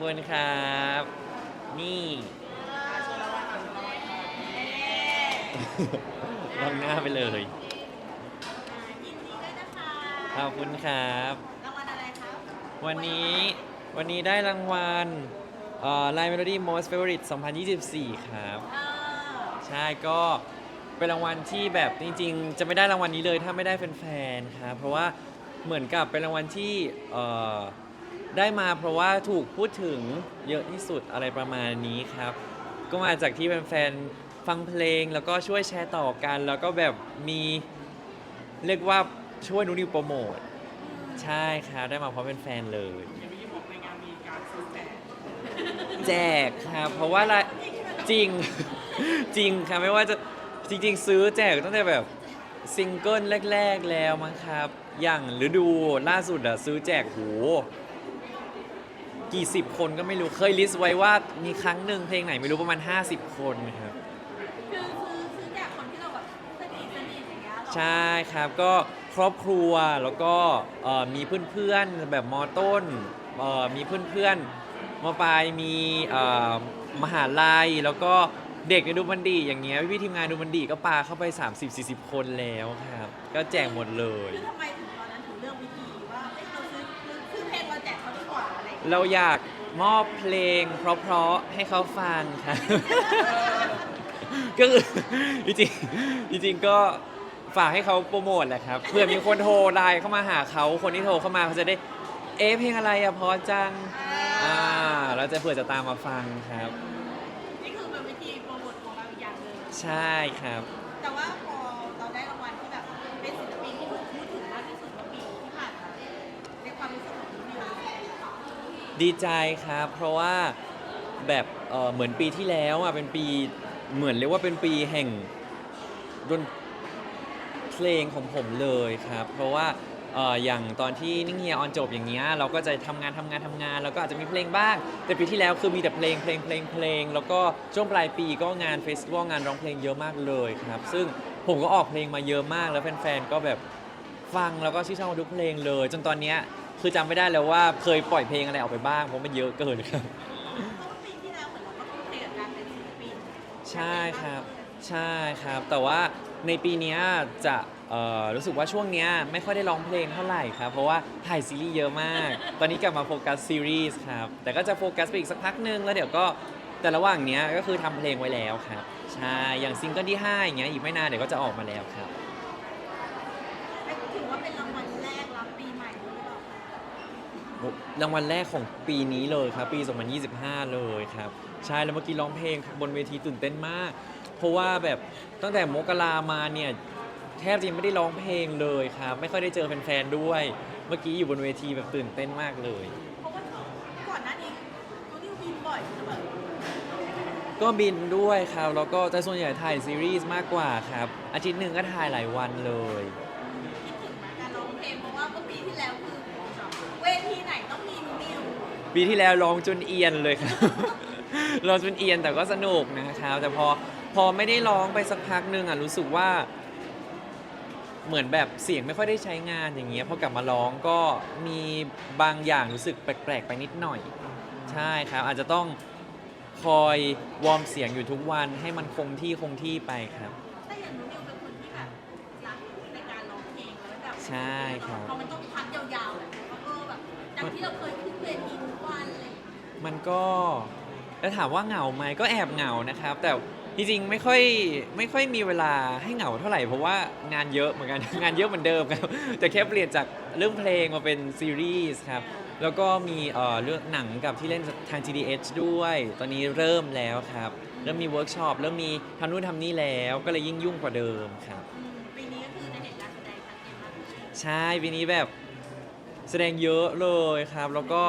คุณครับ นี่ลองหน้าไปเลย ยินดีด้วยนะคะขอบคุณครับ รางวัลอะไรครับวันนี้วันนี้ได้รางวัลเอ่อ Line Melody Most Favorite 2024 ครับ เออใช่ก็เป็นรางวัลที่แบบจริงๆ จะไม่ได้รางวัลนี้เลยถ้าไม่ได้แฟนๆ ครับ เพราะว่าเหมือนกับเป็นรางวัลที่เอ่อ ได้มาเพราะว่าถูกพูดถึงเยอะที่สุดอะไรประมาณนี้ครับ ก็มาจากที่แฟนๆฟังเพลงแล้วก็ช่วยแชร์ต่อกัน แล้วก็แบบมีเรียกว่าช่วยนุนิวโปรโมทใช่ครับได้มาเพราะเป็นแฟนเลยแจกครับ เพราะว่าละจริง จริงครับไม่ว่าจะจริง ๆ ซื้อแจกตั้งแต่แบบซิงเกิลแรก ๆ แล้วมั้งครับ อย่างฤดูล่าสุดอะซื้อแจกโห กี่สิบคนก็ไม่รู้เคยลิสต์ไว้ว่ามีครั้งหนึ่งเพลงไหนไม่รู้ประมาณ 50 คนครับ คือซื้อซื้อจากคนที่เราแบบสนิทสนิทอย่างเงี้ยเหรอใช่ครับก็ครอบครัวแล้วก็เอ่อมีเพื่อนๆแบบมอต้นเอ่อมีเพื่อนๆมปลายมีเอ่อมหาลัยแล้วก็เด็กในดูมันดีอย่างเงี้ยพี่ๆทีมงานดูมันดีก็ปาเข้าไป 30-40 คนแล้วครับ ก็แจกหมดเลย คือทำไม เงี้ยเราอยากมอบเพลง เพราะๆให้เขาฟังครับ ก็คือจริงๆจริงๆก็ฝากให้เขาโปรโมทแหละครับเผื่อมีคนโทรไลน์เข้ามาหาเขาคนที่โทรเข้ามาเขาจะได้ เอ๊ะเพลงอะไรอะเพอจังอ่าเราจะเผื่อจะตามมาฟังครับ นี่คือเป็นวิธีโปรโมทของเราอีกอย่างหนึ่งใช่ครับ ดีใจครับ เพราะว่าแบบเอ่อเหมือนปีที่แล้วอะเป็นปีเหมือนเรียกว่าเป็นปีแห่งดนเพลงของผมเลยครับ เพราะว่าเอ่ออย่างตอนที่นิ่งเฮียออนจบอย่างเงี้ยเราก็จะทำงานทำงานทำงาน แล้วก็อาจจะมีเพลงบ้าง แต่ปีที่แล้วคือมีแต่เพลงเพลงเพลงเพลง แล้วก็ช่วงปลายปีก็งานเฟสติวัลงานร้องเพลงเยอะมากเลยครับ ซึ่งผมก็ออกเพลงมาเยอะมากแล้วแฟนๆก็แบบ ฟังแล้วก็ชื่นชอบทุกเพลงเลย จนตอนเนี้ย คือจำไม่ได้แล้วว่าเคยปล่อยเพลงอะไรออกไปบ้างเพราะมันเยอะเกินครับ เพราะว่าปีที่แล้วเหมือนเราก็ทุ่มเทกับการเป็นศิลปินใช่ครับ ใช่ครับ แต่ว่าในปีเนี้ยจะเอ่อรู้สึกว่าช่วงเนี้ยไม่ค่อยได้ร้องเพลงเท่าไหร่ครับ เพราะว่าถ่ายซีรีส์เยอะมาก ตอนนี้กลับมาโฟกัสซีรีส์ครับ แต่ก็จะโฟกัสไปอีกสักพักหนึงแล้วเดี๋ยวก็แต่ระหว่างเนี้ยก็คือทำเพลงไว้แล้วครับ ใช่ อย่างซิงเกิลที่5อย่างเงี้ยอีกไม่นานเดี๋ยวก็จะออกมาแล้วครับ ถือว่าเป็นรางวัลแรกรับปีใหม่ด้วยหรือเปล่า รางวัลแรกของปีนี้เลยครับ ปี 2025 เลยครับ ใช่แล้วเมื่อกี้ร้องเพลงบนเวทีตื่นเต้นมาก เพราะว่าแบบตั้งแต่มกรามาเนี่ยแทบจะยังไม่ได้ร้องเพลงเลยครับ ไม่ค่อยได้เจอแฟนๆด้วย เมื่อกี้อยู่บนเวทีแบบตื่นเต้นมากเลย เพราะว่าก่อนหน้านี้ตัวนิวบินบ่อยใช่ไหมก็บินด้วยครับแล้วก็แต่ส่วนใหญ่ถ่ายซีรีส์มากกว่าครับ อาทิตย์หนึ่งก็ถ่ายหลายวันเลย ปีที่แล้วร้องจนเอียนเลยครับ ร้องจนเอียนแต่ก็สนุกนะครับแต่พอพอไม่ได้ร้องไปสักพักหนึงอะรู้สึกว่า เหมือนแบบเสียงไม่ค่อยได้ใช้งานอย่างเงี้ยพอกลับมาร้องก็มีบางอย่างรู้สึกแปลกๆไปนิดหน่อย ใช่ครับ อาจจะต้องคอยวอร์มเสียงอยู่ทุกวันให้มันคงที่คงที่ไปครับ แต่อย่างนิวเป็นคนที่แบบรักในการร้องเพลงแล้วแบบใช่ครับ พอมันต้องพักยาวๆแบบแล้วก็แบบจากที่เราเคยขึ้นเวที มันก็แล้วถามว่าเหงาไหมก็แอบเหงานะครับ แต่จริงๆไม่ค่อยไม่ค่อยมีเวลาให้เหงาเท่าไหร่เพราะว่างานเยอะเหมือนกันงานเยอะเหมือนเดิมครับแต่แค่เปลี่ยนจากเรื่องเพลงมาเป็นซีรีส์ครับแล้วก็มีเอ่อเรื่องหนังกับที่เล่นทาง GDH ด้วย ตอนนี้เริ่มแล้วครับ เริ่มมีเวิร์กช็อปเริ่มมีทำนู่นทำนี่แล้วก็เลยยิ่งยุ่งกว่าเดิมครับอืมปีนี้ก็คือในเหตุการณ์แสดงชัดเจนมากขึ้นใช่ปีนี้แบบแสดงเยอะเลยครับ แล้วก็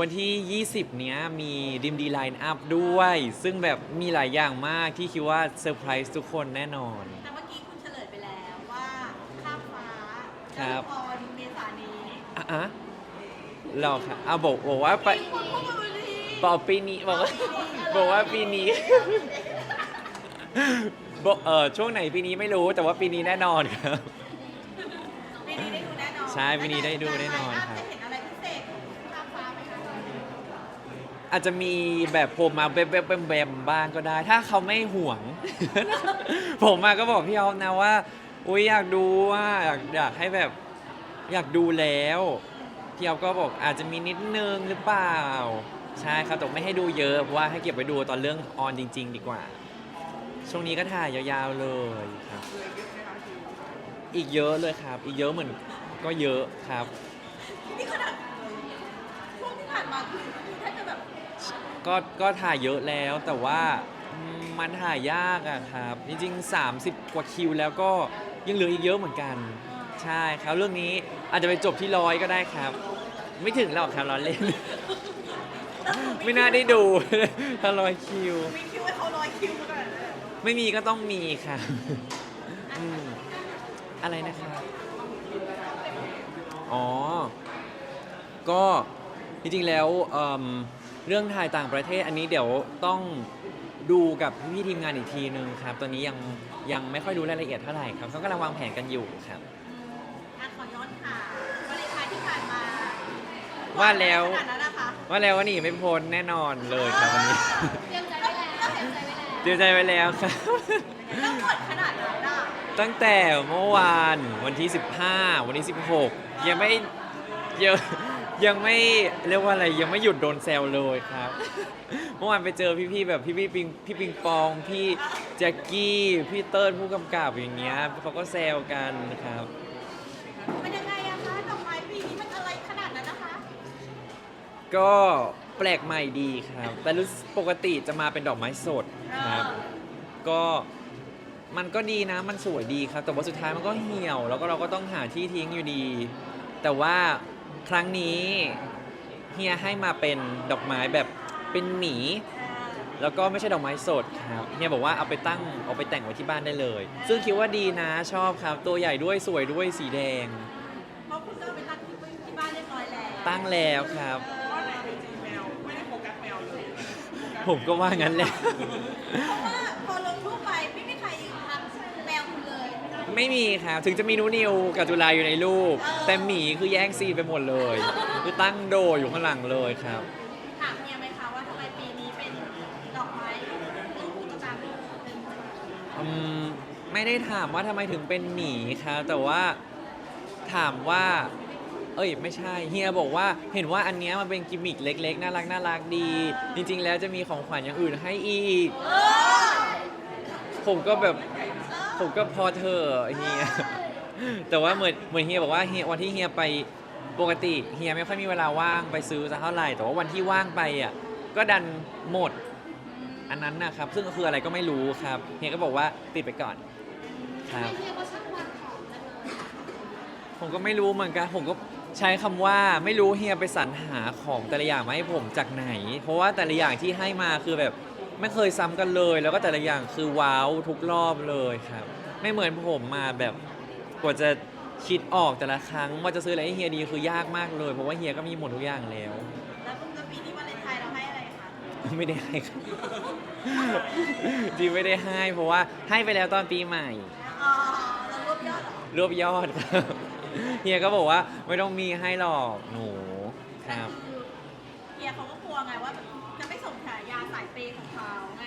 วันที่ 20 เนี้ยมีดิมดีไลน์อัพด้วย ซึ่งแบบมีหลายอย่างมากที่คิดว่าเซอร์ไพรส์ทุกคนแน่นอน แต่เมื่อกี้คุณเฉลยไปแล้วว่าข้ามฟ้าครับพรเมษายนนี้อะอะเราค่ะอะบอกบอกว่าไปมีคนพูดบนเวทีบอกปีนี้บอกว่าบอกว่าปีนี้บอกเออช่วงไหนปีนี้ไม่รู้แต่ว่าปีนี้แน่นอนครับ ปีนี้ได้ดูแน่นอนใช่ปีนี้ได้ดูแน่นอนครับ จะเห็น อาจจะมีแบบผมมาแบบแบบแบบแบบบ้างก็ได้ ถ้าเขาไม่ห่วง ผมมาก็บอกพี่ออฟนะว่า อุ้ยอยากดูว่าอยากอยากให้แบบอยากดูแล้วพี่ออฟก็บอกอาจจะมีนิดนึงหรือเปล่า ใช่ครับแต่ไม่ให้ดูเยอะเพราะว่าให้เก็บไว้ดูตอนเรื่องออนจริง ๆ ดีกว่า ช่วงนี้ก็ถ่ายยาวๆเลยครับ อีกเยอะเลยครับ อีกเยอะเหมือนก็เยอะครับ นี่ขนาดช่วงที่ผ่านมาคือ ก็ก็ถ่ายเยอะแล้ว แต่ว่าอืมมันถ่ายยากอะครับ จริงๆ 30 กว่าคิวแล้วก็ยังเหลืออีกเยอะเหมือนกัน ใช่ครับเรื่องนี้อาจจะไปจบที่ร้อยก็ได้ครับ ไม่ถึงหรอกครับเราเล่น ไม่น่าได้ดูถ้าร้อยคิว มีคิวให้เขาร้อยคิวมาก่อนเลยไม่มีก็ต้องมีครับอืมอะไรนะครับ อ๋อ ก็จริงๆแล้วเอิ่ม เรื่องถ่ายต่างประเทศอันนี้เดี๋ยวต้องดูกับพี่ๆทีมงานอีกทีนึงครับ ตอนนี้ยังยังไม่ค่อยรู้รายละเอียดเท่าไหร่ครับเขากำลังวางแผนกันอยู่ครับ อะขอย้อนค่ะ วาเลนไทน์ที่ผ่านมาว่าแล้ว ขนาดนั้นนะคะว่าแล้วว่านี่ไม่พ้นแน่นอนเลยครับวันนี้ เตรียมใจไว้แล้วเตรียมใจไว้แล้วเตรียมใจไว้แล้วครับ แล้วหมดขนาดนั้นอะตั้งแต่เมื่อวานวันที่ 15 วันที่16 ยังไม่ยัง ยังไม่เรียกว่าอะไรยังไม่หยุดโดนแซวเลยครับ เมื่อวานไปเจอพี่ๆแบบพี่พี่ปิงพี่ปิงปองพี่แจ็คกี้พี่เติ้ลผู้กำกับอย่างเงี้ยเขาก็แซวกันครับ มันยังไงอะคะดอกไม้ปีนี้มันอะไรขนาดนั้นนะคะ ก็แปลกใหม่ดีครับ แต่รู้สึกปกติจะมาเป็นดอกไม้สดครับ ก็มันก็ดีนะมันสวยดีครับ แต่ว่าสุดท้ายมันก็เหี่ยว แล้วก็เราก็ต้องหาที่ทิ้งอยู่ดี แต่ว่า ครั้งนี้เฮียให้มาเป็นดอกไม้แบบเป็นหมี แล้วก็ไม่ใช่ดอกไม้สดครับเฮียบอกว่าเอาไปตั้งเอาไปแต่งไว้ที่บ้านได้เลย ซึ่งคิดว่าดีนะชอบครับ ตัวใหญ่ด้วยสวยด้วยสีแดง เพราะคุณก็เอาไปตั้งที่ที่บ้านเรียบร้อยแล้วตั้งแล้วครับ เพราะในไอจีแมวไม่ได้โฟกัสแมวเลยผมก็ว่างั้นแหละ เพราะว่าพอลงรูปไปไม่มีใครทักแมวคุณเลย ไม่มีครับ ถึงจะมีนูนิวกับจุฬาอยู่ในรูปเออแต่หมีคือแย่งซีนไปหมดเลย คือตั้งโดอยู่ข้างหลังเลยครับ ถามเมียไหมคะว่าทำไมปีนี้เป็นดอกไม้ลูกตุ๊กตาลูกเป็นอืมไม่ได้ถามว่าทำไมถึงเป็นหมีครับ แต่ว่าถามว่า เอ้ยไม่ใช่เฮียบอกว่าเห็นว่าอันเนี้ยมันเป็นกิมมิคเล็ก ๆ น่ารักน่ารักดี จริง ๆ แล้วจะมีของขวัญอย่างอื่นให้อีกเออผมก็แบบ ผมก็พอเธอะเฮีย แต่ว่าเหมือนเหมือนเฮียบอกว่าเฮียวันที่เฮียไปปกติเฮียไม่ค่อยมีเวลาว่างไปซื้อสักเท่าไหร่แต่ว่าวันที่ว่างไปอะก็ดันหมดอันนั้นนะครับ ซึ่งก็คืออะไรก็ไม่รู้ครับเฮียก็บอกว่าติดไปก่อนครับ เฮียก็ช่างวันของจังเลยผมก็ไม่รู้เหมือนกัน ผมก็ใช้คำว่าไม่รู้เฮียไปสรรหาของแต่ละอย่างมาให้ผมจากไหน เพราะว่าแต่ละอย่างที่ให้มาคือแบบ ไม่เคยซ้ำกันเลย แล้วก็แต่ละอย่างคือว้าวทุกรอบเลยครับ ไม่เหมือนผมมาแบบกว่าจะคิดออกแต่ละครั้ง ว่าจะซื้ออะไรให้เฮียดีคือยากมากเลย เพราะว่าเฮียก็มีหมดทุกอย่างแล้ว แล้วคุณกับปีนี้วาเลนไทน์เราให้อะไรคะไม่ได้ให้ครับดีไม่ได้ให้ เพราะว่าให้ไปแล้วตอนปีใหม่ อ๋อเรารวบยอดเหรอรวบยอดครับเฮียก็บอกว่าไม่ต้องมีให้หรอกหนูครับคือ เฮียเขาก็กลัวไงว่าแบบจะไม่สมฉายาสายเปย์ของเขาไง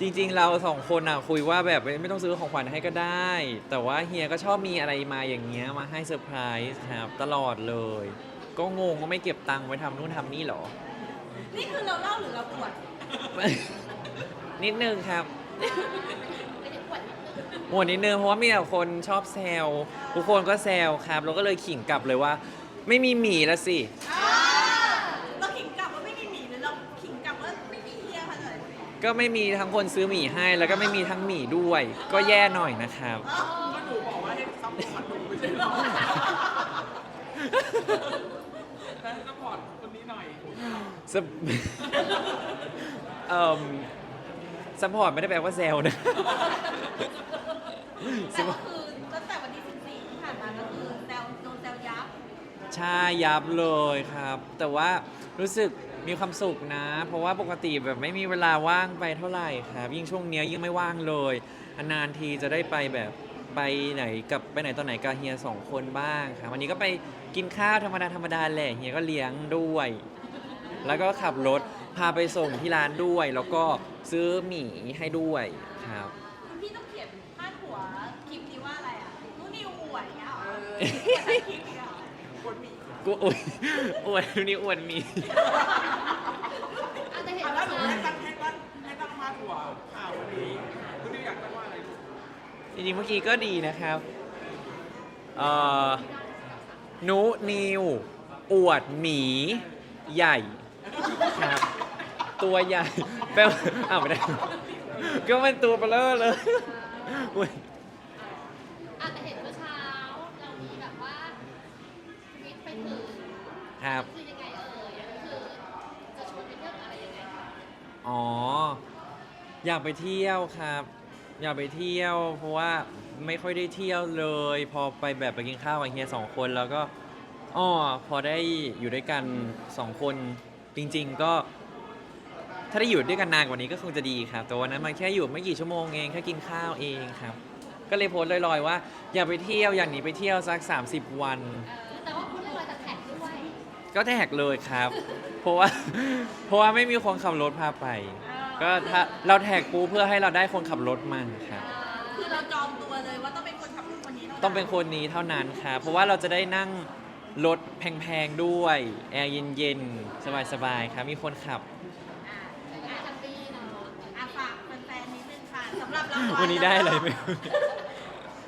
จริงๆ เราสองคนอะคุยว่าแบบไม่ต้องซื้อของขวัญให้ก็ได้ แต่ว่าเฮียก็ชอบมีอะไรมาอย่างเงี้ยมาให้เซอร์ไพรส์ครับตลอดเลย ก็งงว่าไม่เก็บตังค์ไว้ทำนู่นทำนี่หรอ นี่คือเราเล่าหรือเราปวดนิดนึงครับไม่ได้ปวดนิดนึงหมดนิดนึงเพราะว่ามีแต่คนชอบแซวทุกคนก็แซวครับ เราก็เลยขิงกลับเลยว่า ไม่มีหมีแล้วสิ เก็ไม่มีทั้งคนซื้อหมีให้ แล้วก็ไม่มีทั้งหมีด้วย ก็แย่หน่อยนะครับ ก็หนูบอกว่าให้ซัพพอร์ตหนูไม่ใช่หรอแล้วซัพพอร์ตคนนี้หน่อย สป เอ่อซัพพอร์ตไม่ได้แปลว่าแซวนะ แต่ก็คือตั้งแต่วันที่ 14 ที่ผ่านมาก็คือแซวโดนแซวยับ ใช่ยับเลยครับ แต่ว่ารู้สึก มีความสุขนะ เพราะว่าปกติแบบไม่มีเวลาว่างไปเท่าไหร่ครับยิ่งช่วงเนี้ยยิ่งไม่ว่างเลยนานๆทีจะได้ไปแบบไปไหนกับไปไหนตอนไหนกับเฮียสองคนบ้างครับวันนี้ก็ไปกินข้าวธรรมดาธรรมดาแหละเฮียก็เลี้ยงด้วย แล้วก็ขับรถพาไปส่งที่ร้านด้วย แล้วก็ซื้อหมี่ให้ด้วยครับ คุณพี่ต้องเขียนพาดหัวคลิปนี้ว่าอะไรอะนู่นนิวอวดเนี้ยเหรอคลิปเนี้ยเหรอคนมี กูอวยอวยนี่อวดหมี อาจจะเห็นอะแล้ว่าวหนูให้ตั้งให้ตั้งให้ตั้งพาดหัวข่าววันนี้คุณนิวอยากตั้งว่าอะไรลูกจริงๆเมื่อกี้ก็ดีนะครับเอ่อนุนิว อวดหมี ใหญ่ครับ ตัวใหญ่แปลว่าอ้าวไม่ได้ ก็มันตัวเบลอเลยอุ๊ย อาจจะเห็นเมื่อเช้า เรามีแบบว่าทวิตไปถึง ครับคือยังไงเอ่ยคือจะชวนไปเที่ยวอะไรยังไงคะอ๋อ อยากไปเที่ยวครับ อยากไปเที่ยว เพราะว่าไม่ค่อยได้เที่ยวเลย พอไปแบบไปกินข้าวกับเฮียสองคนแล้วก็อ๋อพอได้อยู่ด้วยกันสองคนจริง ๆ ก็ ถ้าได้อยู่ด้วยกันนานกว่านี้ก็คงจะดีครับ แต่วันนั้นมันแค่อยู่ไม่กี่ชั่วโมงเองแค่กินข้าวเองครับ ก็เลยโพสต์ลอยๆว่า อยากไปเที่ยวอยากหนีไปเที่ยวสัก 30 วัน เออ ก็แท็กเลยครับ เพราะว่า เพราะว่าไม่มีคนขับรถพาไป ก็ถ้าเราแท็กปูเพื่อให้เราได้คนขับรถมันครับ คือเราจองตัวเลยว่าต้องเป็นคนขับรถคนนี้ท่าต้องเป็นคนนี้เท่านั้นครับ เพราะว่าเราจะได้นั่งรถแพงๆด้วย แอร์เย็นๆ สบายๆ ครับ มีคนขับอะแต่ก็แฮปปี้เนาะอะฝากแฟนๆนิดนึงค่ะสำหรับรางวัลวันนี้ได้อะไรไหม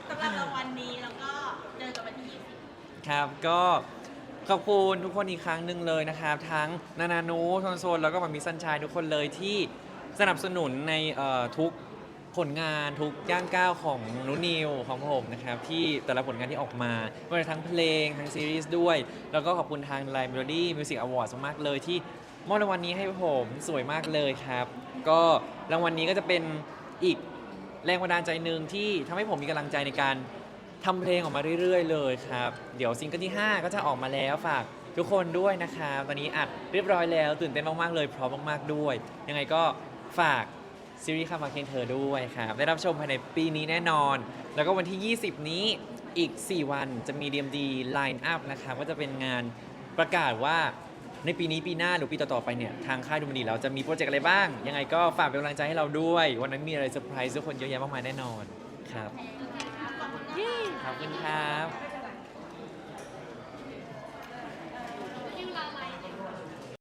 สำหรับรางวัลนี้แล้วก็เจอกันวันที่20ครับ ก็ ขอบคุณทุกคนอีกครั้งหนึ่งเลยนะครับ ทั้งนานานูทนโซนแล้วก็มามิสันชายทุกคนเลยที่สนับสนุนในเอ่อทุกผลงานทุกย่างก้าวของนุนิวของผมนะครับ ที่แต่ละผลงานที่ออกมาไม่ว่าจะทั้งเพลงทั้งซีรีส์ด้วย แล้วก็ขอบคุณทาง Line Melody Music Award มากๆเลยที่มอบรางวัลนี้ให้ผมสวยมากเลยครับ ก็รางวัลนี้ก็จะเป็นอีกแรงบันดาลใจหนึ่งที่ทำให้ผมมีกำลังใจในการ ทำเพลงออกมาเรื่อย ๆ เลยครับ เดี๋ยวซิงเกิลที่ 5 ก็จะออกมาแล้วฝากทุกคนด้วยนะครับ ตอนนี้อัดเรียบร้อยแล้วตื่นเต้นมาก ๆ เลยพร้อมมาก ๆ ด้วย ยังไงก็ฝากซีรีส์ข้ามมาเคนเธอด้วยครับ ได้รับชมภายในปีนี้แน่นอน แล้วก็วันที่ 20 นี้อีก 4 วันจะมี DMD Line Up นะครับก็จะเป็นงานประกาศว่าในปีนี้ปีหน้าหรือปีต่อ ๆ ไปเนี่ยทางค่ายดูมันดีเราจะมีโปรเจกต์อะไรบ้าง ยังไงก็ฝากเป็นกำลังใจให้เราด้วย วันนั้นมีอะไรเซอร์ไพรส์ทุกคนเยอะแยะมากมายแน่นอนครับ ขอบคุณครับ